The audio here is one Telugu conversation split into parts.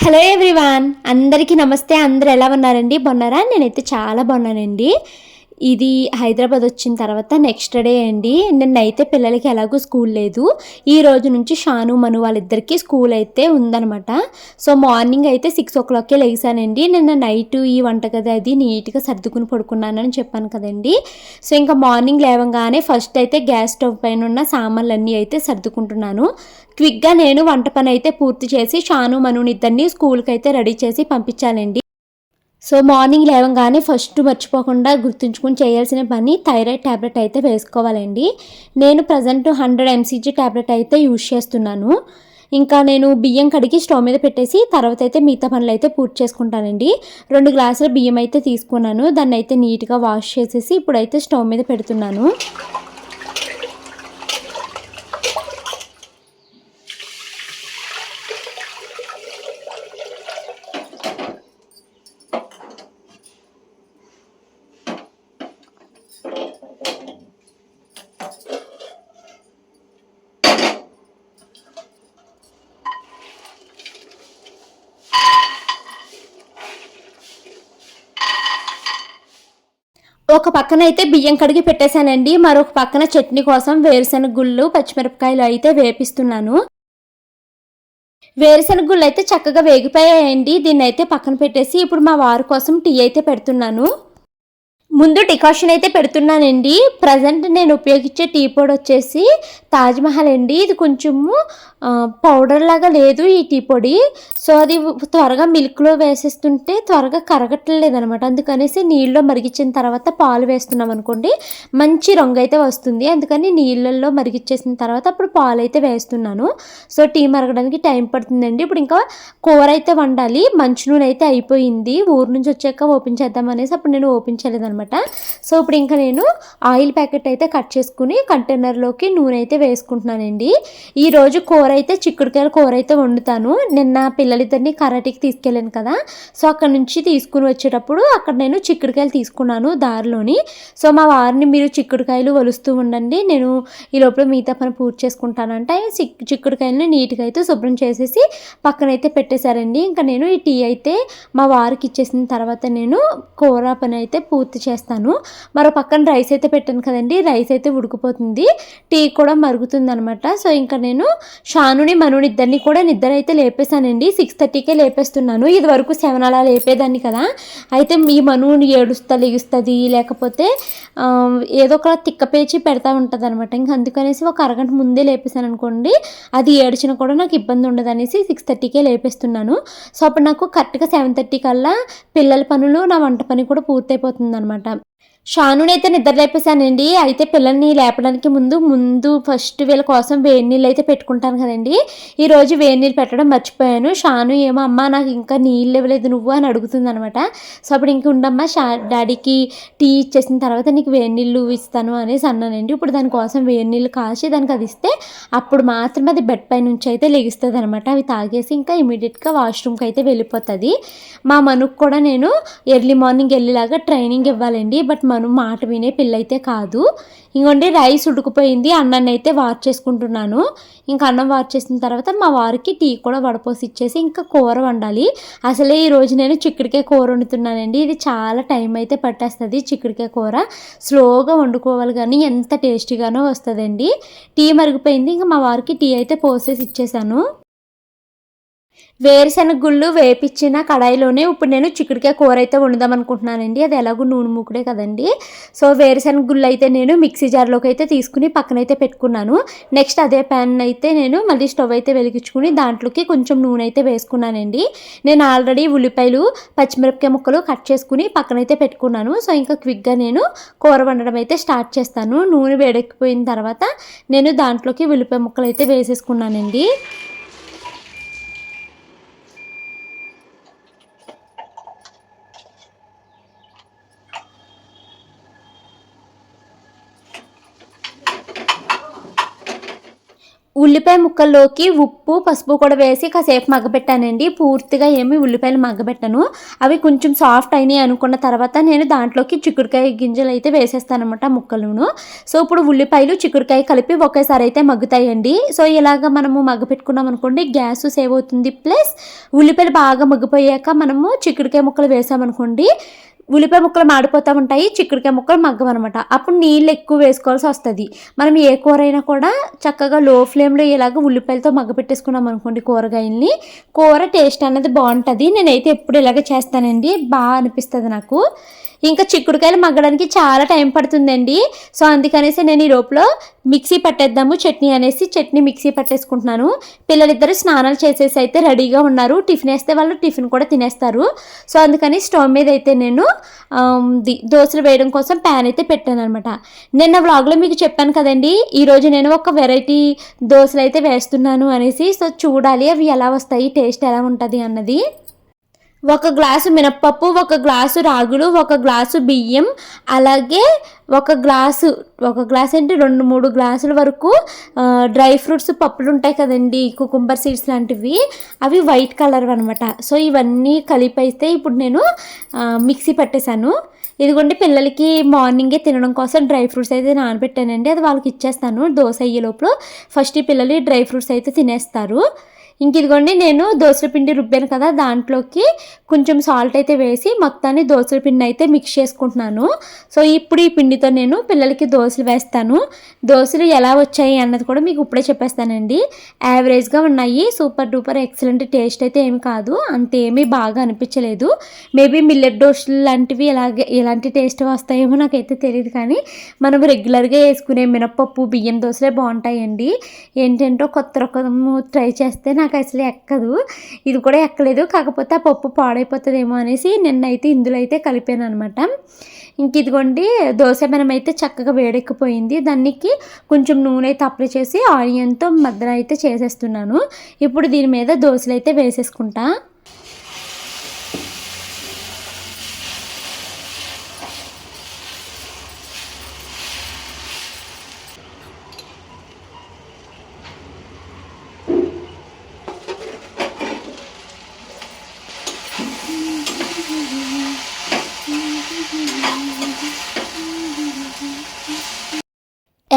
హలో ఎవ్రీవాన్ అందరికీ నమస్తే. అందరు ఎలా ఉన్నారండి? బాగున్నారా? నేనైతే చాలా బాగున్నానండి. ఇది హైదరాబాద్ వచ్చిన తర్వాత నెక్స్ట్ డే అండి. నిన్నైతే పిల్లలకి ఎలాగో స్కూల్ లేదు. ఈ రోజు నుంచి షాను మను వాళ్ళిద్దరికీ స్కూల్ అయితే ఉందనమాట సో మార్నింగ్ అయితే సిక్స్ ఓ క్లాక్కే లేచానండి. నిన్న నైట్ ఈ వంటగది అది నీట్గా సర్దుకుని పడుకున్నానని చెప్పాను కదండి. సో ఇంకా మార్నింగ్ లేవగానే ఫస్ట్ అయితే గ్యాస్ స్టవ్ పైన ఉన్న సామాన్లన్నీ అయితే సర్దుకుంటున్నాను. క్విక్గా నేను వంట పని అయితే పూర్తి చేసి షాను మనునిద్దరిని స్కూల్కి అయితే రెడీ చేసి పంపించాలండి. సో మార్నింగ్ లేవగానే ఫస్ట్ మర్చిపోకుండా గుర్తుంచుకుని చేయాల్సిన పని థైరాయిడ్ ట్యాబ్లెట్ అయితే వేసుకోవాలండి. నేను ప్రజెంట్ హండ్రెడ్ ఎంసీజీ ట్యాబ్లెట్ అయితే యూజ్ చేస్తున్నాను. ఇంకా నేను బియ్యం కడిగి స్టవ్ మీద పెట్టేసి తర్వాత అయితే మిగతా పనులు అయితే పూర్తి చేసుకుంటానండి. రెండు గ్లాసుల బియ్యం అయితే తీసుకున్నాను. దాన్ని అయితే నీట్గా వాష్ చేసేసి ఇప్పుడైతే స్టవ్ మీద పెడుతున్నాను. ఒక పక్కన అయితే బియ్యం కడిగి పెట్టేశానండి. మరొక పక్కన చట్నీ కోసం వేరుశనగ గుళ్ళు పచ్చిమిరపకాయలు అయితే వేపిస్తున్నాను. వేరుశనగ గుళ్ళు అయితే చక్కగా వేగిపోయాయండి. దీన్ని అయితే పక్కన పెట్టేసి ఇప్పుడు మా వారి కోసం టీ అయితే పెడుతున్నాను. ముందు డికాషన్ అయితే పెడుతున్నానండి. ప్రజెంట్ నేను ఉపయోగించే టీ పొడి వచ్చేసి తాజ్మహల్ అండి. ఇది కొంచెము పౌడర్ లాగా లేదు ఈ టీ పొడి. సో అది త్వరగా మిల్క్లో వేసేస్తుంటే త్వరగా కరగట్లేదు అనమాట అందుకనేసి నీళ్ళలో మరిగించిన తర్వాత పాలు వేస్తున్నాం అనుకోండి మంచి రంగు అయితే వస్తుంది. అందుకని నీళ్ళల్లో మరిగించేసిన తర్వాత అప్పుడు పాలు అయితే వేస్తున్నాను. సో టీ మరగడానికి టైం పడుతుందండి. ఇప్పుడు ఇంకా కూర అయితే వండాలి. మంచి నూనె అయితే అయిపోయింది. ఊరు నుంచి వచ్చాక ఓపెన్ చేద్దాం అనేసి అప్పుడు నేను ఓపెన్ చేయలేదనమాట సో ఇప్పుడు ఇంకా నేను ఆయిల్ ప్యాకెట్ అయితే కట్ చేసుకుని కంటైనర్లోకి నూనె అయితే వేసుకుంటున్నానండి. ఈరోజు కూర అయితే చిక్కుడుకాయల కూర అయితే వండుతాను. నిన్న పిల్లలిద్దరిని కరాటీకి తీసుకెళ్ళాను కదా. సో అక్కడ నుంచి తీసుకుని వచ్చేటప్పుడు అక్కడ నేను చిక్కుడుకాయలు తీసుకున్నాను దారిలోని. సో మా వారిని మీరు చిక్కుడుకాయలు వలుస్తూ ఉండండి. నేను ఈ లోపల మిగతా పని పూర్తి చేసుకుంటానంటే. చిక్కుడుకాయలను నీట్గా అయితే శుభ్రం చేసేసి పక్కనైతే పెట్టేశారండి. ఇంకా నేను ఈ టీ అయితే మా వారికి ఇచ్చేసిన తర్వాత నేను కూర పని అయితే పూర్తి చేస్తాను. మరో పక్కన రైస్ అయితే పెట్టాను కదండి రైస్ అయితే ఉడికిపోతుంది. టీ కూడా మరుగుతుంది అనమాట సో ఇంకా నేను షానుని మనుని ఇద్దరిని కూడా నిద్ర అయితే లేపేశానండి. సిక్స్ థర్టీకే లేపేస్తున్నాను. ఇది వరకు సెవెన్ అలా లేపేదాన్ని కదా. అయితే మీ మనుని ఏడుస్తా లెగుస్తుంది లేకపోతే ఏదో ఒక తిక్క పేచి పెడతా ఉంటుంది అనమాట ఇంకా అందుకనేసి ఒక అరగంట ముందే లేపేశాను అనుకోండి అది ఏడ్చిన కూడా నాకు ఇబ్బంది ఉండదు అనేసి సిక్స్ థర్టీకే లేపేస్తున్నాను. సో అప్పుడు నాకు కరెక్ట్గా సెవెన్ థర్టీ కల్లా పిల్లల పనులు నా వంట పని కూడా పూర్తయిపోతుంది అనమాట షానుని అయితే నిద్ర లేపేశానండి. అయితే పిల్లల్ని లేపడానికి ముందు ముందు ఫస్ట్ వీళ్ళ కోసం వేడి నీళ్ళు అయితే పెట్టుకుంటాను కదండి. ఈరోజు వేడి నీళ్ళు పెట్టడం మర్చిపోయాను. షాను ఏమో అమ్మ నాకు ఇంకా నీళ్ళు ఇవ్వలేదు నువ్వు అని అడుగుతుంది అనమాట. సో అప్పుడు ఇంక ఉండమ్మా షా డాడీకి టీ ఇచ్చేసిన తర్వాత నీకు వేడి నీళ్ళు ఇస్తాను అనేసి అన్నానండి. ఇప్పుడు దానికోసం వేడి నీళ్ళు కాసి దానికి అది ఇస్తే అప్పుడు మాత్రం అది బెడ్ పై నుంచి అయితే లెగిస్తుంది అనమాట. అవి తాగేసి ఇంకా ఇమీడియట్గా వాష్రూమ్కి అయితే వెళ్ళిపోతుంది. మా మనుకు కూడా నేను ఎర్లీ మార్నింగ్ వెళ్ళేలాగా ట్రైనింగ్ ఇవ్వాలండి. బట్ మనం మాట వినే పిల్లయితే కాదు. ఇంకోండి రైస్ ఉడికిపోయింది అన్నాన్ని అయితే వార్ చేసుకుంటున్నాను. ఇంకా అన్నం వార్ చేసిన తర్వాత మా వారికి టీ కూడా వడపోసి ఇచ్చేసి ఇంకా కూర వండాలి. అసలే ఈరోజు నేను చిక్కుడికాయ కూర వండుతున్నానండి. ఇది చాలా టైం అయితే పట్టేస్తుంది చిక్కుడికాయ కూర. స్లోగా వండుకోవాలి కానీ ఎంత టేస్టీగానో వస్తుందండి. టీ మరిగిపోయింది ఇంకా మా వారికి టీ అయితే పోసేసి ఇచ్చేసాను. వేరుశనగ గుళ్ళు వేపించిన కడాయిలోనే ఇప్పుడు నేను చిక్కుడుకాయ కూర అయితే వండుదాం అనుకుంటున్నానండి. అది ఎలాగో నూనె మూకుడే కదండి. సో వేరుశనగ గుళ్ళు అయితే నేను మిక్సీ జార్లోకి అయితే తీసుకుని పక్కనైతే పెట్టుకున్నాను. నెక్స్ట్ అదే ప్యాన్ అయితే నేను మళ్ళీ స్టవ్ అయితే వెలిగించుకుని దాంట్లోకి కొంచెం నూనె అయితే వేసుకున్నానండి. నేను ఆల్రెడీ ఉల్లిపాయలు పచ్చిమిరపకాయ ముక్కలు కట్ చేసుకుని పక్కనైతే పెట్టుకున్నాను. సో ఇంకా క్విక్గా నేను కూర వండడం అయితే స్టార్ట్ చేస్తాను. నూనె వేడెక్కిపోయిన తర్వాత నేను దాంట్లోకి ఉల్లిపాయ ముక్కలు అయితే వేసేసుకున్నానండి. ఉల్లిపాయ ముక్కల్లోకి ఉప్పు పసుపు కూడా వేసి కాసేపు మగ్గబెట్టానండి. పూర్తిగా ఏమి ఉల్లిపాయలు మగ్గబెట్టాను. అవి కొంచెం సాఫ్ట్ అయినాయి అనుకున్న తర్వాత నేను దాంట్లోకి చిక్కుడుకాయ గింజలు అయితే వేసేస్తాను అనమాట ముక్కలను సో ఇప్పుడు ఉల్లిపాయలు చిక్కుడుకాయ కలిపి ఒకేసారి అయితే మగ్గుతాయండి. సో ఇలాగ మనము మగ్గపెట్టుకున్నాం అనుకోండి గ్యాస్ సేవ్ అవుతుంది. ప్లస్ ఉల్లిపాయలు బాగా మగ్గిపోయాక మనము చిక్కుడుకాయ ముక్కలు వేసామనుకోండి ఉల్లిపాయ ముక్కలు మాడిపోతూ ఉంటాయి చిక్కుడుకాయ ముక్కలు మగ్గం అనమాట అప్పుడు నీళ్ళు ఎక్కువ వేసుకోవాల్సి వస్తుంది. మనం ఏ కూర అయినా కూడా చక్కగా లో ఫ్లేమ్లో ఇలాగ ఉల్లిపాయలతో మగ్గ పెట్టేసుకున్నాం అనుకోండి కూరగాయల్ని. కూర టేస్ట్ అనేది బాగుంటుంది. నేనైతే ఎప్పుడు ఇలాగ చేస్తానండి. బాగా అనిపిస్తుంది నాకు. ఇంకా చిక్కుడుకాయలు మగ్గడానికి చాలా టైం పడుతుందండి. సో అందుకనేసి నేను ఈ లోపల మిక్సీ పట్టేద్దాము చట్నీ అనేసి చట్నీ మిక్సీ పట్టేసుకుంటున్నాను. పిల్లలిద్దరు స్నానాలు చేసేసి అయితే రెడీగా ఉన్నారు. టిఫిన్ వేస్తే వాళ్ళు టిఫిన్ కూడా తినేస్తారు. సో అందుకని స్టవ్ మీద అయితే నేను ది- దోశలు వేయడం కోసం ప్యాన్ అయితే పెట్టాను అనమాట నిన్న వ్లాగ్లో మీకు చెప్పాను కదండి ఈరోజు నేను ఒక వెరైటీ దోశలు అయితే వేస్తున్నాను అనేసి. సో చూడాలి అవి ఎలా వస్తాయి టేస్ట్ ఎలా ఉంటుంది అన్నది. ఒక గ్లాసు మినప్పప్పు ఒక గ్లాసు రాగులు ఒక గ్లాసు బియ్యం అలాగే ఒక గ్లాసు ఒక గ్లాస్ అంటే రెండు మూడు గ్లాసుల వరకు డ్రై ఫ్రూట్స్ పప్పులు ఉంటాయి కదండి కుకుంబర్ సీడ్స్ లాంటివి. అవి వైట్ కలర్ అనమాట సో ఇవన్నీ కలిపి అయితే ఇప్పుడు నేను మిక్సీ పట్టేశాను. ఇదిగోండి పిల్లలకి మార్నింగే తినడం కోసం డ్రై ఫ్రూట్స్ అయితే నానబెట్టానండి. అది వాళ్ళకి ఇచ్చేస్తాను దోశ అయ్యే లోపల ఫస్ట్ ఈ పిల్లలు డ్రై ఫ్రూట్స్ అయితే తినేస్తారు. ఇంక ఇదిగోండి నేను దోసల పిండి రుబ్బాను కదా దాంట్లోకి కొంచెం సాల్ట్ అయితే వేసి మొత్తాన్ని దోసల పిండి అయితే మిక్స్ చేసుకుంటున్నాను. సో ఇప్పుడు ఈ పిండితో నేను పిల్లలకి దోశలు వేస్తాను. దోశలు ఎలా వచ్చాయి అన్నది కూడా మీకు ఇప్పుడే చెప్పేస్తానండి. యావరేజ్గా ఉన్నాయి సూపర్ డూపర్ ఎక్సలెంట్ టేస్ట్ అయితే ఏమి కాదు అంతేమీ బాగా అనిపించలేదు. మేబీ మిల్లెట్ దోశలు లాంటివి ఇలాగే ఎలాంటి టేస్ట్ వస్తాయేమో నాకైతే తెలియదు కానీ మనం రెగ్యులర్గా వేసుకునే మినపప్పు బియ్యం దోశలే బాగుంటాయండి. ఏంటంటో కొత్త రకము ట్రై చేస్తే నాకు నాకు అసలు ఎక్కదు. ఇది కూడా ఎక్కలేదు. కాకపోతే ఆ పప్పు పాడైపోతుందేమో అనేసి నిన్నైతే ఇందులో అయితే కలిపాను అనమాట ఇంక ఇదిగోండి దోశ మనం అయితే చక్కగా వేడెక్కిపోయింది. దానికి కొంచెం నూనె అయితే అప్లై చేసి ఆనియన్తో మద్దన అయితే చేసేస్తున్నాను. ఇప్పుడు దీని మీద దోశలు అయితే వేసేసుకుంటా.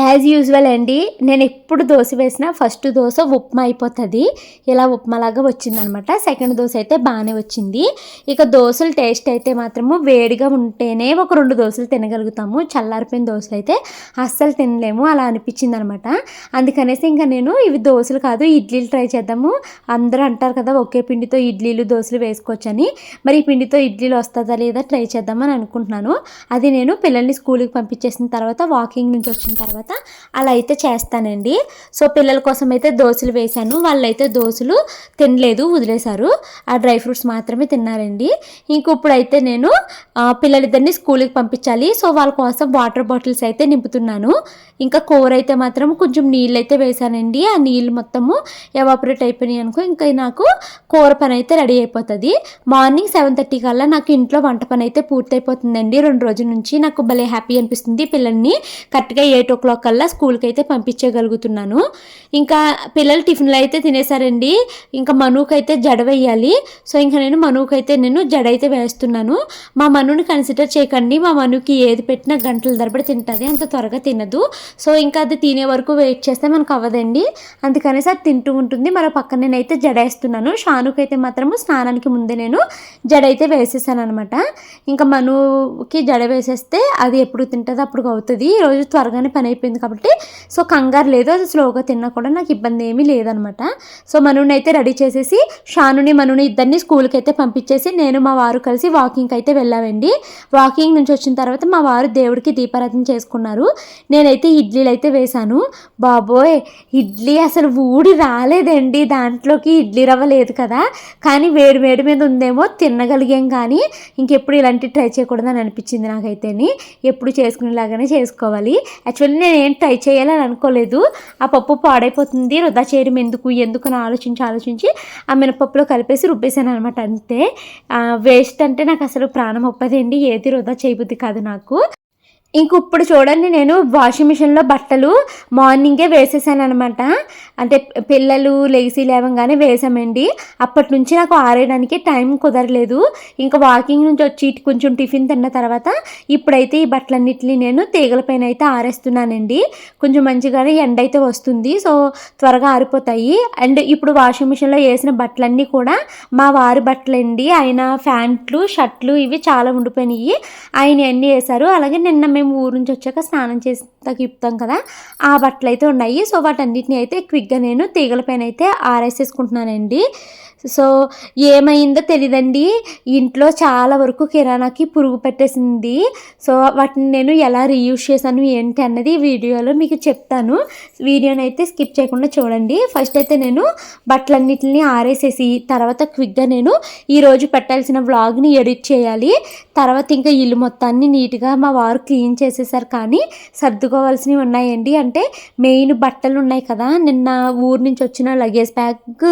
యాజ్ యూజువల్ అండి నేను ఎప్పుడు దోశ వేసినా ఫస్ట్ దోశ ఉప్మా అయిపోతుంది. ఇలా ఉప్మాలాగా వచ్చిందనమాట. సెకండ్ దోశ అయితే బాగానే వచ్చింది. ఇక దోశల టేస్ట్ అయితే మాత్రము వేడిగా ఉంటేనే ఒక రెండు దోశలు తినగలుగుతాము. చల్లారిపోయిన దోశలు అయితే అస్సలు తినలేము. అలా అనిపించింది అనమాట అందుకనేసి ఇంకా నేను ఇవి దోశలు కాదు ఇడ్లీలు ట్రై చేద్దాము. అందరూ అంటారు కదా ఒకే పిండితో ఇడ్లీలు దోశలు వేసుకోవచ్చని. మరి ఈ పిండితో ఇడ్లీలు వస్తుందా లేదా ట్రై చేద్దామని అనుకుంటున్నాను. అది నేను పిల్లల్ని స్కూల్కి పంపించేసిన తర్వాత వాకింగ్ నుంచి వచ్చిన తర్వాత అలా అయితే చేస్తానండి. సో పిల్లల కోసం అయితే దోశలు వేశాను. వాళ్ళైతే దోశలు తినలేదు వదిలేశారు. ఆ డ్రై ఫ్రూట్స్ మాత్రమే తిన్నారండి. ఇంకొప్పుడైతే నేను పిల్లలిద్దరిని స్కూల్కి పంపించాలి. సో వాళ్ళ కోసం వాటర్ బాటిల్స్ అయితే నింపుతున్నాను. ఇంకా కూర అయితే మాత్రం కొంచెం నీళ్ళు అయితే వేశానండి. ఆ నీళ్ళు మొత్తము ఎవాపరేట్ అయిపోయినాయి అనుకో ఇంకా నాకు కూర పని అయితే రెడీ అయిపోతుంది. మార్నింగ్ సెవెన్ థర్టీ కల్లా నాకు ఇంట్లో వంట పని అయితే పూర్తయిపోతుందండి. రెండు రోజుల నుంచి నాకు భలే హ్యాపీ అనిపిస్తుంది పిల్లల్ని. కరెక్ట్గా ఎయిట్ ఓ క్లాక్ కల్లా స్కూల్కి అయితే పంపించగలుగుతున్నాను. ఇంకా పిల్లలు టిఫిన్లు అయితే తినేసారండి ఇంకా మనుకి అయితే జడ వేయాలి సో ఇంకా నేను మనుకి అయితే నేను జడ అయితే వేస్తున్నాను. మా మనుని కన్సిడర్ చేయకండి. మా మనుకి ఏది పెట్టినా గంటల తరబడి తింటుంది. అంత త్వరగా తినదు. సో ఇంకా అది తినే వరకు వెయిట్ చేస్తే మనకు అవ్వదండి. అందుకనేసి అది తింటూ ఉంటుంది. మరో పక్కన నేనైతే జడ వేస్తున్నాను షానుకి అయితే మాత్రము స్నానానికి ముందే నేను జడ అయితే వేసేసాను అనమాట ఇంకా మనుకి జడ వేసేస్తే అది ఎప్పుడు తింటుందో అప్పుడు అవుతుంది. ఈరోజు త్వరగానే పని అయిపోయింది కాబట్టి సో కంగారు లేదు అది స్లోగా తిన్నా కూడా నాకు ఇబ్బంది ఏమీ లేదనమాట. సో మనుని అయితే రెడీ చేసేసి షానుని మనుని ఇద్దరిని స్కూల్కి అయితే పంపించేసి నేను మా వారు కలిసి వాకింగ్కి అయితే వెళ్ళామండి. వాకింగ్ నుంచి వచ్చిన తర్వాత మా వారు దేవుడికి దీపారాధన చేసుకున్నారు. నేనైతే ఇడ్లీలు అయితే వేశాను. బాబోయ్! ఇడ్లీ అసలు ఊడి రాలేదండి. దాంట్లోకి ఇడ్లీ రవ్వ లేదు కదా. కానీ వేడి వేడి మీద ఉందేమో తినగలిగాం కానీ ఇంకెప్పుడు ఇలాంటి ట్రై చేయకూడదని అనిపించింది నాకైతేని. ఎప్పుడు చేసుకునేలాగానే చేసుకోవాలి. యాక్చువల్లీ నేను నేను ట్రై చేయాలని అనుకోలేదు. ఆ పప్పు పాడైపోతుంది వృధా చేయడం ఎందుకు ఎందుకు అని ఆలోచించి ఆలోచించి ఆ మినపప్పులో కలిపేసి రుబ్బేసాను అనమాట అంతే. వేస్ట్ అంటే నాకు అసలు ప్రాణం ఒప్పదండి. ఏది వృధా చేయబుద్ధి కాదు నాకు. ఇంక ఇప్పుడు చూడండి నేను వాషింగ్ మిషన్లో బట్టలు మార్నింగే వేసేసాను అనమాట అంటే పిల్లలు లేచి లేవగానే వేసామండి. అప్పటి నుంచి నాకు ఆరేయడానికి టైం కుదరలేదు. ఇంకా వాకింగ్ నుంచి వచ్చి కొంచెం టిఫిన్ తిన్న తర్వాత ఇప్పుడైతే ఈ బట్టలన్నిటిని నేను తీగల పైన అయితే ఆరేస్తున్నానండి. కొంచెం మంచిగానే ఎండ అయితే వస్తుంది. సో త్వరగా ఆరిపోతాయి. అండ్ ఇప్పుడు వాషింగ్ మిషన్లో వేసిన బట్టలన్నీ కూడా మా వారి బట్టలండి. ఆయన ప్యాంట్లు షర్ట్లు ఇవి చాలా ఉండిపోయినాయి. ఆయన అన్నీ వేశారు. అలాగే నిన్న మేము ఊరు నుంచి వచ్చాక స్నానం చేసి ఇప్పుతాం కదా ఆ బట్టలు అయితే ఉన్నాయి. సో వాటన్నిటిని అయితే క్విక్గా నేను తీగల పైన అయితే ఆరేసేసుకుంటున్నానండి. సో ఏమైందో తెలియదండి ఇంట్లో చాలా వరకు కిరాణాకి పురుగు పెట్టేసింది. సో వాటిని నేను ఎలా రీయూజ్ చేశాను ఏంటి అన్నది వీడియోలో మీకు చెప్తాను. వీడియోని అయితే స్కిప్ చేయకుండా చూడండి. ఫస్ట్ అయితే నేను బట్టలన్నిటిని ఆరేసేసి తర్వాత క్విక్గా నేను ఈరోజు పెట్టాల్సిన వ్లాగ్ని ఎడిట్ చేయాలి. తర్వాత ఇంకా ఇల్లు మొత్తాన్ని నీట్గా మా వారు క్లీన్ చేసేసారు కానీ సర్దుకోవాల్సినవి ఉన్నాయండి. అంటే మెయిన్ బట్టలు ఉన్నాయి కదా నిన్న ఊరు నుంచి వచ్చిన లగేజ్ బ్యాగ్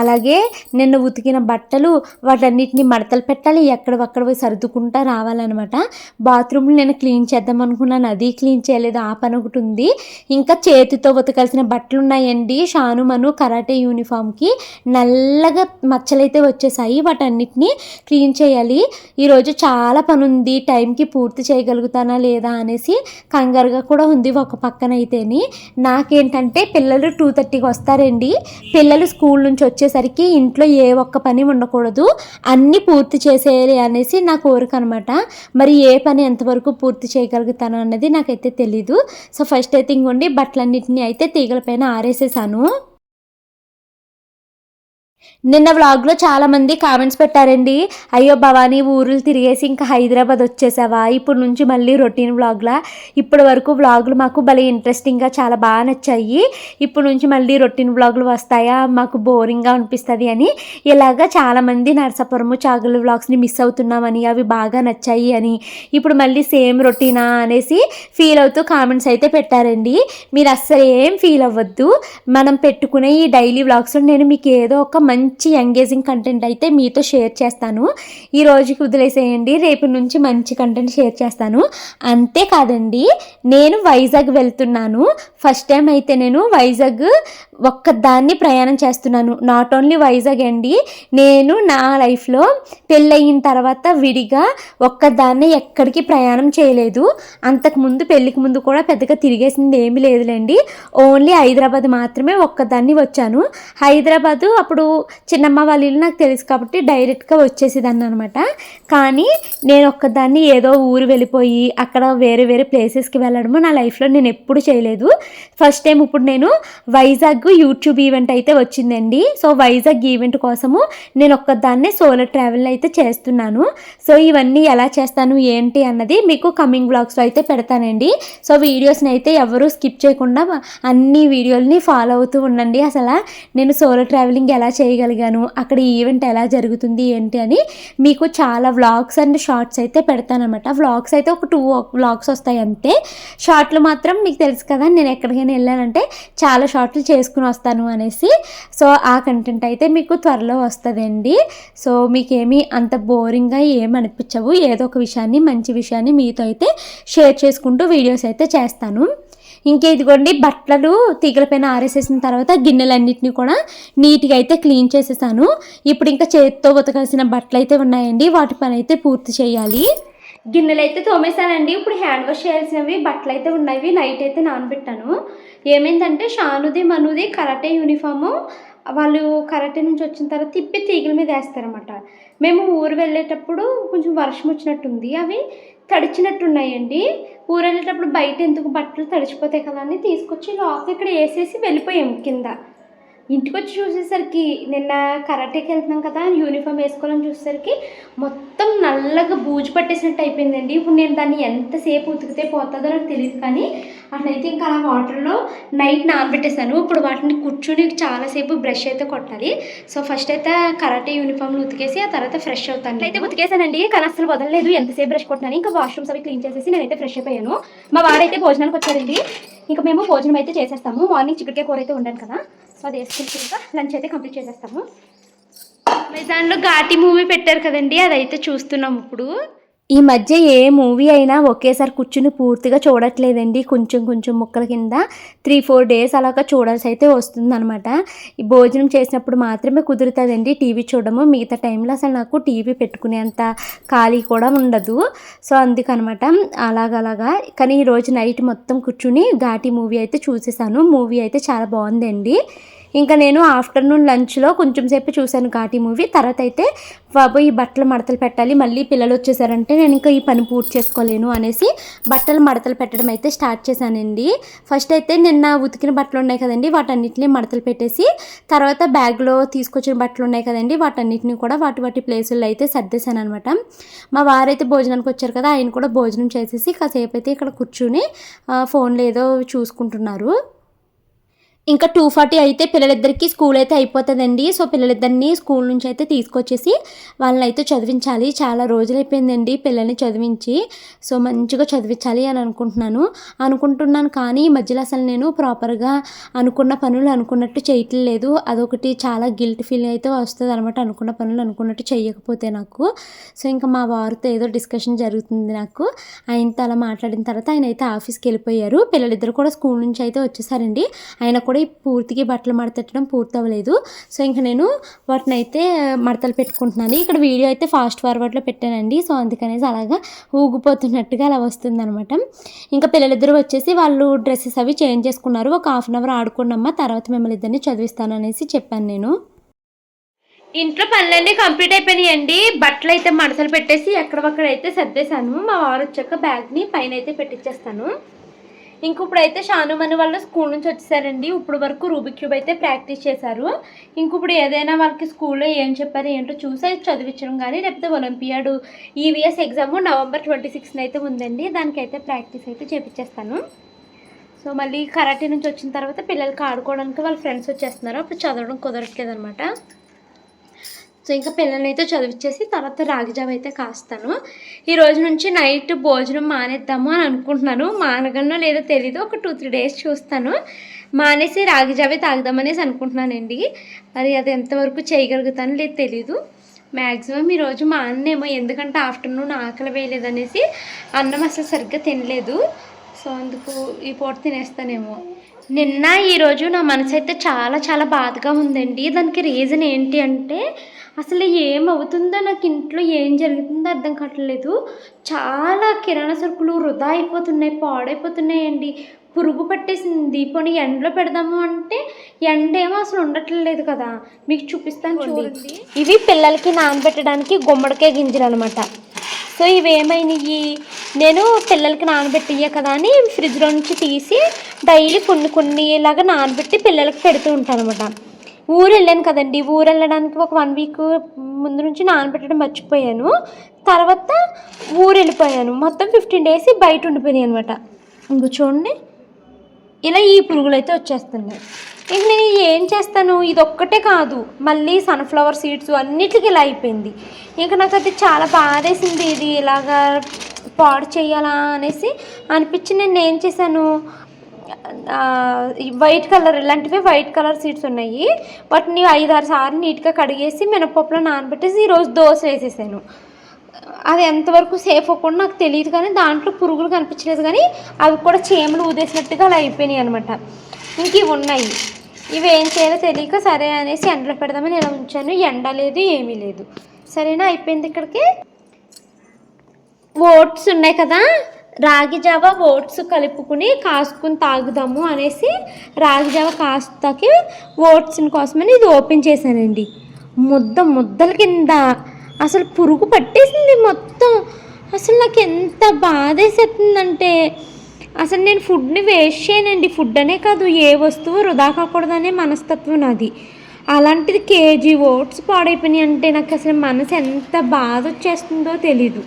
అలాగే నిన్న ఉతికిన బట్టలు వాటన్నిటిని మడతలు పెట్టాలి. ఎక్కడవక్కడ పోయి సర్దుకుంటా రావాలన్నమాట. బాత్రూమ్లు నేను క్లీన్ చేద్దాం అనుకున్నాను. అది క్లీన్ చేయలేదు. ఆ పని ఒకటి ఉంది. ఇంకా చేతితో ఉతకాల్సిన బట్టలు ఉన్నాయండి. షాను మను కరాటే యూనిఫామ్కి నల్లగా మచ్చలైతే వచ్చేసాయి. వాటన్నిటిని క్లీన్ చేయాలి. ఈరోజు చాలా పని ఉంది. టైంకి పూర్తి చేయగలుగుతానా లేదా అనేసి కంగారుగా కూడా ఉంది ఒక పక్కన అయితేని. నాకేంటంటే పిల్లలు టూ థర్టీకి వస్తారండి. పిల్లలు స్కూల్ నుంచి వచ్చేసరికి ఇంట్లో ఏ ఒక్క పని ఉండకూడదు. అన్నీ పూర్తి చేసేయాలి అనేసి నా కోరిక అనమాట మరి ఏ పని ఎంతవరకు పూర్తి చేయగలుగుతాను అన్నది నాకైతే తెలీదు. సో ఫస్ట్ అయితే ఇంకోండి బట్టలన్నింటినీ అయితే తీగల పైన ఆరేసేసాను. నిన్న వ్లాగ్లో చాలామంది కామెంట్స్ పెట్టారండి. అయ్యో భవానీ ఊరులు తిరిగేసి ఇంకా హైదరాబాద్ వచ్చేసావా? ఇప్పుడు నుంచి మళ్ళీ రొటీన్ వ్లాగ్లా ఇప్పటి వరకు వ్లాగులు మాకు భలే ఇంట్రెస్టింగ్గా చాలా బాగా నచ్చాయి. ఇప్పుడు నుంచి మళ్ళీ రొటీన్ వ్లాగులు వస్తాయా? మాకు బోరింగ్గా అనిపిస్తుంది అని. ఇలాగా చాలామంది నరసాపురము చాగులు వ్లాగ్స్ని మిస్ అవుతున్నామని అవి బాగా నచ్చాయి అని. ఇప్పుడు మళ్ళీ సేమ్ రొటీనా అనేసి ఫీల్ అవుతూ కామెంట్స్ అయితే పెట్టారండి. మీరు అస్సలు ఏం ఫీల్ అవ్వద్దు. మనం పెట్టుకునే ఈ డైలీ వ్లాగ్స్లో నేను మీకు ఏదో ఒక మంచి ఎంగేజింగ్ కంటెంట్ అయితే మీతో షేర్ చేస్తాను. ఈ రోజుకి వదిలేసేయండి రేపు నుంచి మంచి కంటెంట్ షేర్ చేస్తాను. అంతేకాదండి నేను వైజాగ్ వెళ్తున్నాను. ఫస్ట్ టైం అయితే నేను వైజాగ్ ఒక్కదాన్ని ప్రయాణం చేస్తున్నాను. నాట్ ఓన్లీ వైజాగ్ అండి నేను నా లైఫ్లో పెళ్ళయిన తర్వాత విడిగా ఒక్కదాన్ని ఎక్కడికి ప్రయాణం చేయలేదు. అంతకుముందు పెళ్ళికి ముందు కూడా పెద్దగా తిరిగేసింది ఏమీ లేదులేండి. ఓన్లీ హైదరాబాద్ మాత్రమే ఒక్కదాన్ని వచ్చాను. హైదరాబాదు అప్పుడు చిన్నమ్మ వాళ్ళ ఇల్లు నాకు తెలుసు కాబట్టి డైరెక్ట్గా వచ్చేసేదాన్ని అనమాట కానీ నేను ఒక్కదాన్ని ఏదో ఊరు వెళ్ళిపోయి అక్కడ వేరే వేరే ప్లేసెస్కి వెళ్ళడము నా లైఫ్లో నేను ఎప్పుడు చేయలేదు. ఫస్ట్ టైం ఇప్పుడు నేను వైజాగ్ యూట్యూబ్ ఈవెంట్ అయితే వచ్చిందండి. సో వైజాగ్ ఈవెంట్ కోసము నేను ఒక్కదాన్నే సోలో ట్రావెల్ అయితే చేస్తున్నాను. సో ఇవన్నీ ఎలా చేస్తాను ఏంటి అన్నది మీకు కమింగ్ బ్లాగ్స్లో అయితే పెడతానండి. సో వీడియోస్ని అయితే ఎవరు స్కిప్ చేయకుండా అన్ని వీడియోలని ఫాలో అవుతూ ఉండండి. అసలు నేను సోలో ట్రావెలింగ్ ఎలా చేయ చేయగలిగాను. అక్కడ ఈవెంట్ ఎలా జరుగుతుంది ఏంటి అని మీకు చాలా వ్లాగ్స్ అండ్ షార్ట్స్ అయితే పెడతానమాట వ్లాగ్స్ అయితే ఒక టూ వ్లాగ్స్ వస్తాయి అంతే. షార్ట్లు మాత్రం మీకు తెలుసు కదా నేను ఎక్కడికైనా వెళ్ళానంటే చాలా షార్ట్లు చేసుకుని వస్తాను అనేసి. సో ఆ కంటెంట్ అయితే మీకు త్వరలో వస్తుందండి. సో మీకేమీ అంత బోరింగ్గా ఏం అనిపించవు. ఏదో ఒక విషయాన్ని మంచి విషయాన్ని మీతో అయితే షేర్ చేసుకుంటూ వీడియోస్ అయితే చేస్తాను. ఇంకా ఇదిగోండి బట్టలు తీగల పైన ఆరేసేసిన తర్వాత గిన్నెలన్నింటినీ కూడా నీట్గా అయితే క్లీన్ చేసేసాను. ఇప్పుడు ఇంకా చేతితో ఉతకాల్సిన బట్టలు అయితే ఉన్నాయండి వాటి పని అయితే పూర్తి చేయాలి. గిన్నెలు అయితే తోమేశానండి ఇప్పుడు హ్యాండ్ వాష్ చేయాల్సినవి బట్టలు అయితే ఉన్నవి నైట్ అయితే నానబెట్టాను. ఏమైందంటే షానుది మనుది కరాటే యూనిఫాము వాళ్ళు కరాటే నుంచి వచ్చిన తర్వాత తిప్పి తీగల మీద వేస్తారన్నమాట. మేము ఊరు వెళ్ళేటప్పుడు కొంచెం వర్షం వచ్చినట్టుంది అవి తడిచినట్టున్నాయండి. ఊరు వెళ్ళేటప్పుడు బయట ఎందుకు బట్టలు తడిచిపోతాయి కదా అని తీసుకొచ్చి లోపల ఇక్కడ వేసేసి వెళ్ళిపోయాం కింద. ఇంటికి వచ్చి చూసేసరికి నిన్న కరాటేకి వెళ్తున్నాం కదా యూనిఫామ్ వేసుకోవాలని చూసేసరికి మొత్తం నల్లగా బూజు పట్టేసినట్టు అయిపోయిందండి. ఇప్పుడు నేను దాన్ని ఎంతసేపు ఉతికితే పోతుందో నాకు తెలియదు కానీ అట్లయితే ఇంకా అలా వాటర్లో నైట్ నానబెట్టేశాను. ఇప్పుడు వాటిని కూర్చుని చాలాసేపు బ్రష్ అయితే కొట్టాలి. సో ఫస్ట్ అయితే కరాటే యూనిఫామ్లు ఉతికేసి ఆ తర్వాత ఫ్రెష్ అవుతాను అయితే ఉతికేసానండి కానీ అసలు వదలలేదు. ఎంతసేపు బ్రష్ కొట్టినాను? ఇంకా వాష్రూమ్స్ అవి క్లీన్ చేసేసి నేనైతే ఫ్రెష్ అయిపోయాను. మా వారైతే భోజనానికి వచ్చారండి ఇంకా మేము భోజనం అయితే చేసేస్తాము. మార్నింగ్ చికెన్కే కూర అయితే ఉండాను కదా. సో అది వేసుకుంటే లంచ్ అయితే కంప్లీట్ చేసేస్తాము. అమెజాన్లో ఘాటి మూవీ పెట్టారు కదండి అదైతే చూస్తున్నాం ఇప్పుడు. ఈ మధ్య ఏ మూవీ అయినా ఒకేసారి కూర్చుని పూర్తిగా చూడట్లేదండి. కొంచెం కొంచెం ముక్కల కింద త్రీ ఫోర్ డేస్ అలాగా చూడాల్సి అయితే వస్తుందన్నమాట. ఈ భోజనం చేసినప్పుడు మాత్రమే కుదురుతుందండి టీవీ చూడము మిగతా టైంలో అసలు నాకు టీవీ పెట్టుకునేంత ఖాళీ కూడా ఉండదు. సో అందుకనమాట అలాగలాగా. కానీ ఈరోజు నైట్ మొత్తం కూర్చుని ఘాటి మూవీ అయితే చూసేసాను. మూవీ అయితే చాలా బాగుందండి. ఇంకా నేను ఆఫ్టర్నూన్ లంచ్లో కొంచెం సేపు చూశాను ఘాటి మూవీ. తర్వాత అయితే బాబు ఈ బట్టలు మడతలు పెట్టాలి మళ్ళీ పిల్లలు వచ్చేసారంటే నేను ఇంకా ఈ పని పూర్తి చేసుకోలేను అనేసి బట్టలు మడతలు పెట్టడం అయితే స్టార్ట్ చేశానండి. ఫస్ట్ అయితే నిన్న ఉతికిన బట్టలు ఉన్నాయి కదండి వాటన్నిటిని మడతలు పెట్టేసి తర్వాత బ్యాగ్లో తీసుకొచ్చిన బట్టలు ఉన్నాయి కదండి వాటన్నిటిని కూడా వాటి వాటి ప్లేసుల్లో అయితే సర్దేశాను అనమాట మా వారైతే భోజనానికి వచ్చారు కదా ఆయన కూడా భోజనం చేసేసి కాసేపు అయితే ఇక్కడ కూర్చుని ఫోన్లో ఏదో చూసుకుంటున్నారు. ఇంకా టూ ఫార్టీ అయితే పిల్లలిద్దరికి స్కూల్ అయితే అయిపోతుందండి. సో పిల్లలిద్దరిని స్కూల్ నుంచి అయితే తీసుకొచ్చేసి వాళ్ళని అయితే చదివించాలి. చాలా రోజులు అయిపోయిందండి పిల్లల్ని చదివించి. సో మంచిగా చదివించాలి అని అనుకుంటున్నాను. అనుకుంటున్నాను కానీ ఈ మధ్యలో అసలు నేను ప్రాపర్గా అనుకున్న పనులు అనుకున్నట్టు చేయట్లేదు. అదొకటి చాలా గిల్ట్ ఫీల్ అయితే వస్తుంది అనమాట అనుకున్న పనులు అనుకున్నట్టు చేయకపోతే నాకు. సో ఇంకా మా వారితో ఏదో డిస్కషన్ జరుగుతుంది నాకు. ఆయనతో అలా మాట్లాడిన తర్వాత ఆయన అయితే ఆఫీస్కి వెళ్ళిపోయారు. పిల్లలిద్దరు కూడా స్కూల్ నుంచి అయితే వచ్చేసారండి. ఆయన కూడా కూడా పూర్తిగా బట్టలు మడతెట్టడం పూర్తి అవ్వలేదు సో ఇంకా నేను వాటిని అయితే మడతలు పెట్టుకుంటున్నాను. ఇక్కడ వీడియో అయితే ఫాస్ట్ ఫార్వర్డ్లో పెట్టానండి. సో అందుకనేసి అలాగా ఊగిపోతున్నట్టుగా అలా వస్తుందన్నమాట. ఇంకా పిల్లలిద్దరూ వచ్చేసి వాళ్ళు డ్రెస్సెస్ అవి చేంజ్ చేసుకున్నారు. ఒక హాఫ్ అన్ అవర్ ఆడుకున్నమ్మా తర్వాత మిమ్మల్ని ఇద్దరిని చదివిస్తాను అనేసి చెప్పాను నేను. ఇంట్లో పనులన్నీ కంప్లీట్ అయిపోయినాయండి. బట్టలు అయితే మడతలు పెట్టేసి ఎక్కడక్కడ అయితే సర్దేశాను. మా వారు వచ్చాక బ్యాగ్ని పైన అయితే పెట్టించేస్తాను ఇంక ఇప్పుడైతే షాను వాళ్ళు స్కూల్ నుంచి వచ్చేసారండి. ఇప్పుడు వరకు రూబిక్ క్యూబ్ అయితే ప్రాక్టీస్ చేశారు. ఇంక ఇప్పుడు ఏదైనా వాళ్ళకి స్కూల్లో ఏం చెప్పారు ఏంటో చూసి చదివించడం కానీ లేకపోతే Olympiad EVS exam November twenty సిక్స్న అయితే ఉందండి. దానికైతే ప్రాక్టీస్ అయితే చేపించేస్తాను సో మళ్ళీ కరాటే నుంచి వచ్చిన తర్వాత పిల్లలకి ఆడుకోవడానికి వాళ్ళ ఫ్రెండ్స్ వచ్చేస్తున్నారు. అప్పుడు చదవడం కుదరట్లేదు అనమాట సో ఇంకా పిల్లల్ని అయితే చదివించేసి తర్వాత రాగిజావ అయితే కాస్తాను. ఈ రోజు నుంచి నైట్ భోజనం మానేద్దాము అని అనుకుంటున్నాను. మానగనో లేదో తెలీదు ఒక టూ త్రీ డేస్ చూస్తాను. మానేసి రాగిజావే తాగుదామనేసి అనుకుంటున్నానండి. మరి అది ఎంతవరకు చేయగలుగుతానో లేదు తెలీదు. మ్యాక్సిమం ఈరోజు మా అన్నేమో ఎందుకంటే ఆఫ్టర్నూన్ ఆకలి వేయలేదనేసి అన్నం అసలు సరిగ్గా తినలేదు. సో అందుకు ఈ పూట తినేస్తానేమో. నిన్న ఈరోజు నా మనసు అయితే చాలా చాలా బాధగా ఉందండి. దానికి రీజన్ ఏంటి అంటే అసలు ఏమవుతుందో నాకు ఇంట్లో ఏం జరుగుతుందో అర్థం కావట్లేదు. చాలా కిరాణా సరుకులు వృధా అయిపోతున్నాయి పాడైపోతున్నాయండి. పురుగు పట్టేసింది పోనీ ఎండలో పెడదాము అంటే ఎండ ఏమో అసలు ఉండట్లేదు కదా. మీకు చూపిస్తాను చూడండి. ఇవి పిల్లలకి నానబెట్టడానికి గుమ్మడికాయ గింజలు అనమాట సో ఇవి ఏమైనాయి నేను పిల్లలకి నానబెట్టియ్యే కదా అని ఫ్రిడ్జ్లో నుంచి తీసి డైలీ కొన్ని కొన్ని ఇలాగా నానబెట్టి పిల్లలకి పెడుతూ ఉంటాను అనమాట ఊరు వెళ్ళాను కదండి. ఊరు వెళ్ళడానికి ఒక వన్ వీక్ ముందు నుంచి నానబెట్టడం మర్చిపోయాను. తర్వాత ఊరు వెళ్ళిపోయాను మొత్తం ఫిఫ్టీన్ డేస్ బయట ఉండిపోయాను అనమాట ఇంకో చూడండి. ఇలా ఈ పురుగులు అయితే వచ్చేస్తున్నాయి. ఇంక నేను ఏం చేస్తాను? ఇది ఒక్కటే కాదు. మళ్ళీ సన్ఫ్లవర్ సీడ్స్ అన్నిటికీ ఇలా అయిపోయింది. ఇంకా నాకు అది చాలా బాధేసింది. ఇది ఇలాగా పాడు చేయాలా అనేసి అనిపించి నేను ఏం చేశాను? వైట్ కలర్ ఇలాంటివి వైట్ కలర్ సీడ్స్ ఉన్నాయి. వాటిని ఐదారు సార్లు నీట్గా కడిగేసి మినపప్పులో నానబెట్టేసి ఈరోజు దోశ వేసేసాను. అది ఎంతవరకు సేఫ్ అవ్వకుండా నాకు తెలియదు కానీ దాంట్లో పురుగులు కనిపించలేదు కానీ అవి కూడా చీమలు ఊదేసినట్టుగా అలా అయిపోయినాయి అనమాట ఇంక ఇవి ఉన్నాయి. ఇవి ఏం చేయాలో తెలియక సరే అనేసి ఎండలో పెడదామని ఇలా ఉంచాను. ఎండ లేదు ఏమీ లేదు. సరేనా? అయిపోయింది ఇక్కడికి. ఓట్స్ ఉన్నాయి కదా? రాగి జావ ఓట్స్ కలుపుకుని కాసుకుని తాగుదాము అనేసి రాగి జావ కాస్తాకి ఓట్స్ కోసమని ఇది ఓపెన్ చేశానండి. ముద్ద ముద్దల కింద అసలు పురుగు పట్టేసింది మొత్తం. అసలు నాకు ఎంత బాధేసేస్తుందంటే అసలు నేను ఫుడ్ని వేస్ట్ చేయనండి. ఫుడ్ అనే కాదు ఏ వస్తువు వృధా కాకూడదనే మనస్తత్వం నాది. అలాంటిది కేజీ ఓట్స్ పాడైపోయినాయి అంటే నాకు అసలు మనసు ఎంత బాధ వచ్చేస్తుందో తెలీదు.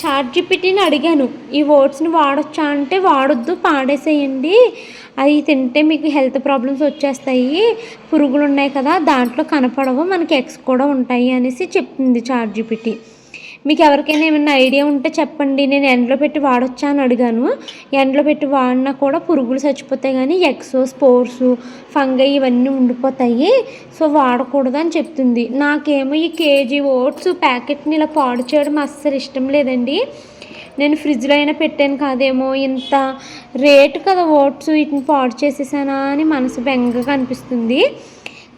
చాట్ జీపీటీని అడిగాను. ఈ ఓట్స్ని వాడొచ్చా అంటే వాడొద్దు పాడేసేయండి. అవి తింటే మీకు హెల్త్ ప్రాబ్లమ్స్ వచ్చేస్తాయి పురుగులు ఉన్నాయి కదా దాంట్లో కనపడవు మనకి ఎక్స్ కూడా ఉంటాయి అనేసి చెప్తుంది చాట్ జీపీటీ మీకు ఎవరికైనా ఏమైనా ఐడియా ఉంటే చెప్పండి. నేను ఎండలో పెట్టి వాడొచ్చా అని అడిగాను. ఎండలో పెట్టి వాడినా కూడా పురుగులు చచ్చిపోతాయి కానీ ఎక్స్ స్పోర్స్ ఫంగై ఇవన్నీ ఉండిపోతాయి. సో వాడకూడదు అని చెప్తుంది. నాకేమో ఈ కేజీ ఓట్స్ ప్యాకెట్ని ఇలా పాడు చేయడం అస్సలు ఇష్టం లేదండి. నేను ఫ్రిడ్జ్లో అయినా పెట్టాను కాదేమో ఇంత రేటు కదా ఓట్స్ వీటిని పాడు చేసేసానా అని మనసు బెంగగా అనిపిస్తుంది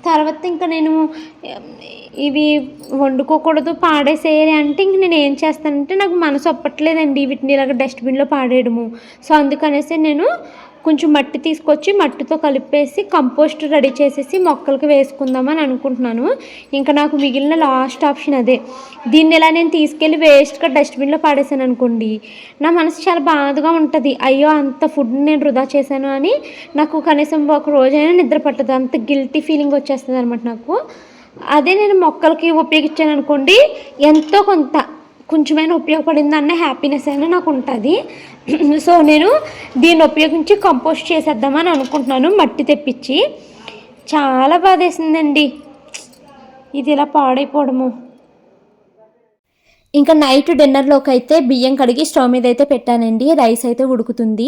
తర్వాత ఇంకా నేను ఇవి వండుకోకూడదు పాడేసేయాలి అంటే ఇంక నేను ఏం చేస్తానంటే నాకు మనసు ఒప్పట్లేదండి వీటిని ఇలాగ డస్ట్బిన్లో పాడేయడము. సో అందుకనేసి నేను కొంచెం మట్టి తీసుకొచ్చి మట్టితో కలిపేసి కంపోస్ట్ రెడీ చేసేసి మొక్కలకి వేసుకుందామని అనుకుంటున్నాను. ఇంకా నాకు మిగిలిన లాస్ట్ ఆప్షన్ అదే. దీన్ని ఇలా నేను తీసుకెళ్ళి వేస్ట్గా డస్ట్బిన్లో పాడేసాను అనుకోండి నా మనసు చాలా బాధగా ఉంటుంది. అయ్యో అంత ఫుడ్ నేను వృధా చేశాను అని నాకు కనీసం ఒక రోజైనా నిద్ర పట్టదు. అంత గిల్టీ ఫీలింగ్ వచ్చేస్తుంది అనమాట నాకు. అదే నేను మొక్కలకి ఉపయోగించాను అనుకోండి ఎంతో కొంత కొంచెమైనా ఉపయోగపడింది అన్న హ్యాపీనెస్ అయినా నాకు ఉంటుంది సో నేను దీన్ని ఉపయోగించి కంపోస్ట్ చేసేద్దామని అనుకుంటున్నాను మట్టి తెప్పించి. చాలా బాధేసిందండి. ఇది ఇలా పాడైపోవడము. ఇంకా నైట్ డిన్నర్లోకి అయితే బియ్యం కడిగి స్టవ్ మీద అయితే పెట్టానండి. రైస్ అయితే ఉడుకుతుంది.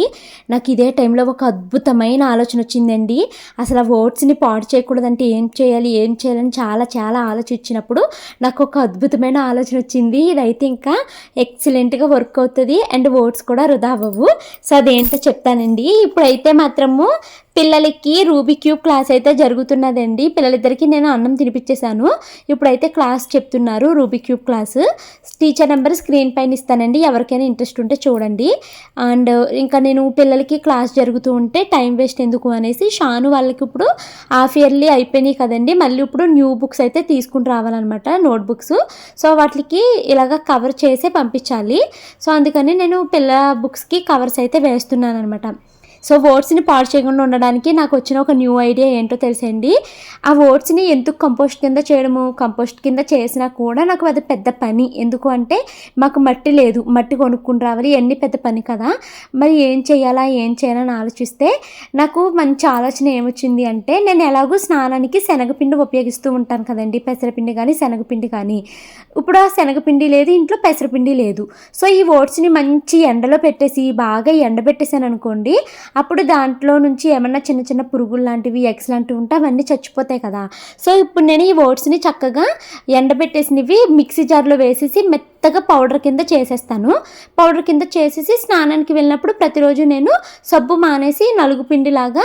నాకు ఇదే టైంలో ఒక అద్భుతమైన ఆలోచన వచ్చిందండి. అసలు ఆ ఓట్స్ని పాడు చేయకూడదంటే ఏం చేయాలి ఏం చేయాలని చాలా చాలా ఆలోచించినప్పుడు నాకు ఒక అద్భుతమైన ఆలోచన వచ్చింది. ఇదైతే ఇంకా ఎక్సలెంట్గా వర్క్ అవుతుంది. అండ్ ఓట్స్ కూడా వృధా అవ్వవు. సో అదేంటో చెప్తానండి. ఇప్పుడైతే మాత్రము పిల్లలకి రూబీ క్యూబ్ క్లాస్ అయితే జరుగుతున్నదండి. పిల్లలిద్దరికి నేను అన్నం తినిపించేశాను ఇప్పుడైతే క్లాస్ చెప్తున్నారు Rubik cube class teacher number screen పైన ఇస్తానండి. ఎవరికైనా ఇంట్రెస్ట్ ఉంటే చూడండి. అండ్ ఇంకా నేను పిల్లలకి క్లాస్ జరుగుతూ ఉంటే టైం వేస్ట్ ఎందుకు అనేసి షాను వాళ్ళకి ఇప్పుడు హాఫ్ ఇయర్లీ అయిపోయినాయి కదండి. మళ్ళీ ఇప్పుడు న్యూ బుక్స్ అయితే తీసుకుని రావాలన్నమాట నోట్ బుక్స్ సో వాటికి ఇలాగ కవర్ చేసే పంపించాలి. సో అందుకని నేను పిల్ల బుక్స్కి కవర్స్ అయితే వేస్తున్నాను అనమాట సో ఓట్స్ని పాడు చేయకుండా ఉండడానికి నాకు వచ్చిన ఒక న్యూ ఐడియా ఏంటో తెలుసండి? ఆ ఓట్స్ని ఎందుకు కంపోస్ట్ కింద చేయడము? కంపోస్ట్ కింద చేసినా కూడా నాకు అది పెద్ద పని. ఎందుకు అంటే మాకు మట్టి లేదు. మట్టి కొనుక్కుని రావాలి. ఎన్ని పెద్ద పని కదా. మరి ఏం చేయాలా? ఏం చేయాలని ఆలోచిస్తే నాకు మంచి ఆలోచన ఏమొచ్చింది అంటే నేను ఎలాగో స్నానానికి శనగపిండి ఉపయోగిస్తూ ఉంటాను కదండి. పెసరపిండి కానీ శనగపిండి కానీ. ఇప్పుడు ఆ శనగపిండి లేదు. ఇంట్లో పెసరపిండి లేదు. సో ఈ ఓట్స్ని మంచి ఎండలో పెట్టేసి బాగా ఎండబెట్టేసాను అనుకోండి అప్పుడు దాంట్లో నుంచి ఏమన్నా చిన్న చిన్న పురుగులు లాంటివి ఎగ్స్ లాంటివి ఉంటే అవన్నీ చచ్చిపోతాయి కదా. సో ఇప్పుడు నేను ఈ ఓట్స్ని చక్కగా ఎండబెట్టేసినవి మిక్సీ జార్లో వేసేసి మెత్తగా పౌడర్ కింద చేసేస్తాను. పౌడర్ కింద చేసేసి స్నానానికి వెళ్ళినప్పుడు ప్రతిరోజు నేను సబ్బు మానేసి నలుగు పిండిలాగా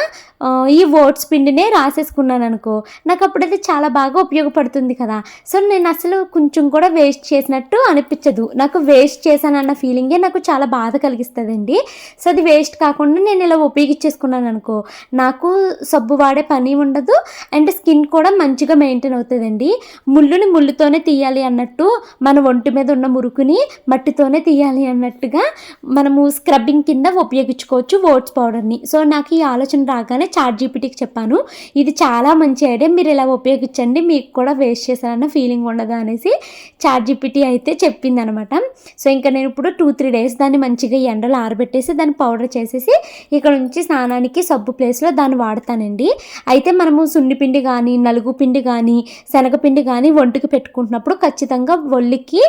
ఈ ఓట్స్ పిండినే రాసేసుకున్నాను అనుకో నాకు అప్పుడైతే చాలా బాగా ఉపయోగపడుతుంది కదా. సో నేను అసలు కొంచెం కూడా వేస్ట్ చేసినట్టు అనిపించదు. నాకు వేస్ట్ చేశానన్న ఫీలింగే నాకు చాలా బాధ కలిగిస్తుందండి. సో అది వేస్ట్ కాకుండా నేను ఇలా ఉపయోగించేసుకున్నాను అనుకో నాకు సబ్బు వాడే పని ఉండదు అండ్ స్కిన్ కూడా మంచిగా మెయింటైన్ అవుతుందండి. ముళ్ళుని ముళ్ళుతోనే తీయాలి అన్నట్టు మన ఒంటి మీద ఉన్న మురుకుని మట్టితోనే తీయాలి అన్నట్టుగా మనము స్క్రబ్బింగ్ కింద ఉపయోగించుకోవచ్చు ఓట్స్ పౌడర్ని సో నాకు ఈ ఆలోచన రాగానే చాట్ జీపీటీకి చెప్పాను. ఇది చాలా మంచి ఐడియా. మీరు ఇలా ఉపయోగించండి. మీకు కూడా వేస్ట్ చేశారన్న ఫీలింగ్ ఉండదు అనేసి చాట్ జీపీటీ అయితే చెప్పింది అనమాట సో ఇంకా నేను ఇప్పుడు టూ త్రీ డేస్ దాన్ని మంచిగా ఎండలో ఆరబెట్టేసి దాన్ని పౌడర్ చేసేసి ఇక్కడ నుంచి స్నానానికి సబ్బు ప్లేస్లో దాన్ని వాడతానండి. అయితే మనము సున్నిపిండి కానీ నలుగు పిండి కానీ శనగపిండి కానీ ఒంటికి పెట్టుకుంటున్నప్పుడు ఖచ్చితంగా ఒళ్ళికి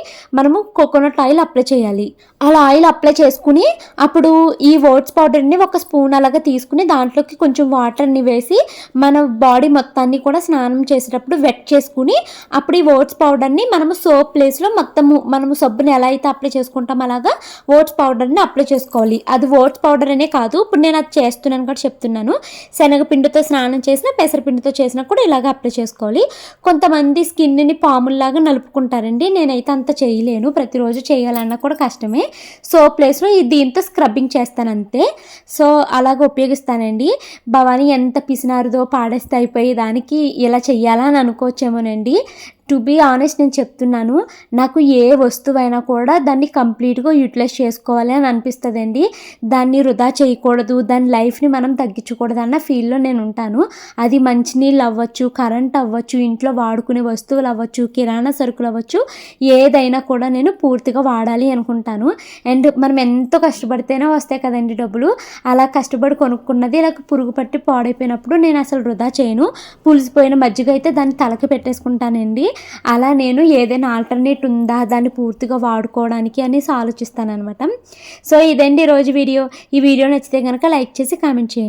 మనము కోకోనట్ ఆయిల్ అప్లై చేయాలి. అలా ఆయిల్ అప్లై చేసుకుని అప్పుడు ఈ ఓట్స్ పౌడర్ని ఒక స్పూన్ అలాగా తీసుకుని దాంట్లోకి కొంచెం వాటర్ని వేసి మన బాడీ మొత్తాన్ని కూడా స్నానం చేసేటప్పుడు వెట్ చేసుకుని అప్పుడు ఈ ఓట్స్ పౌడర్ని మనము సోప్ ప్లేస్లో మొత్తము మనము సబ్బుని ఎలా అయితే అప్లై చేసుకుంటాం అలాగా ఓట్స్ పౌడర్ని అప్లై చేసుకోవాలి. అది ఓట్స్ పౌడర్ అనే కాదు. ఇప్పుడు నేను అది చేస్తున్నాను కూడా చెప్తున్నాను. శనగపిండితో స్నానం చేసిన పెసరపిండితో చేసినా కూడా ఇలాగ అప్లై చేసుకోవాలి. కొంతమంది స్కిన్ని పాముల్లాగా నలుపుకుంటారండి. నేనైతే అంత చేయలేను. ప్రతిరోజు చేయాలన్నా కూడా కష్టమే. సో ప్లేస్లో దీంతో స్క్రబ్బింగ్ చేస్తాను అంతే. సో అలాగ ఉపయోగిస్తానండి. భవానీ ఎంత పిసినారుదో పాడేస్తే అయిపోయి దానికి ఇలా చెయ్యాలా అని అనుకోవచ్చేమోనండి. టు బీ ఆనెస్ట్ నేను చెప్తున్నాను నాకు ఏ వస్తువైనా కూడా దాన్ని కంప్లీట్గా యూటిలైజ్ చేసుకోవాలి అని అనిపిస్తుందండి. దాన్ని వృధా చేయకూడదు దాని లైఫ్ని మనం తగ్గించకూడదు అన్న ఫీల్లో నేను ఉంటాను. అది మంచినీళ్ళు అవ్వచ్చు కరెంట్ అవ్వచ్చు ఇంట్లో వాడుకునే వస్తువులు అవ్వచ్చు కిరాణా సరుకులు అవ్వచ్చు ఏదైనా కూడా నేను పూర్తిగా వాడాలి అనుకుంటాను. అండ్ మనం ఎంతో కష్టపడితేనే వస్తాయి కదండి డబ్బులు. అలా కష్టపడి కొనుక్కున్నది ఇలా పురుగు పట్టి పాడైపోయినప్పుడు నేను అసలు వృధా చేయను. పులిసిపోయిన మజ్జిగ అయితే దాన్ని తలకి పెట్టేసుకుంటానండి. అలా నేను ఏదైనా ఆల్టర్నేట్ ఉందా? దాన్ని పూర్తిగా వాడుకోవడానికి అనేసి ఆలోచిస్తాను అనమాట సో ఇదండి ఈరోజు వీడియో. ఈ వీడియో నచ్చితే కనుక లైక్ చేసి కామెంట్ చేయండి.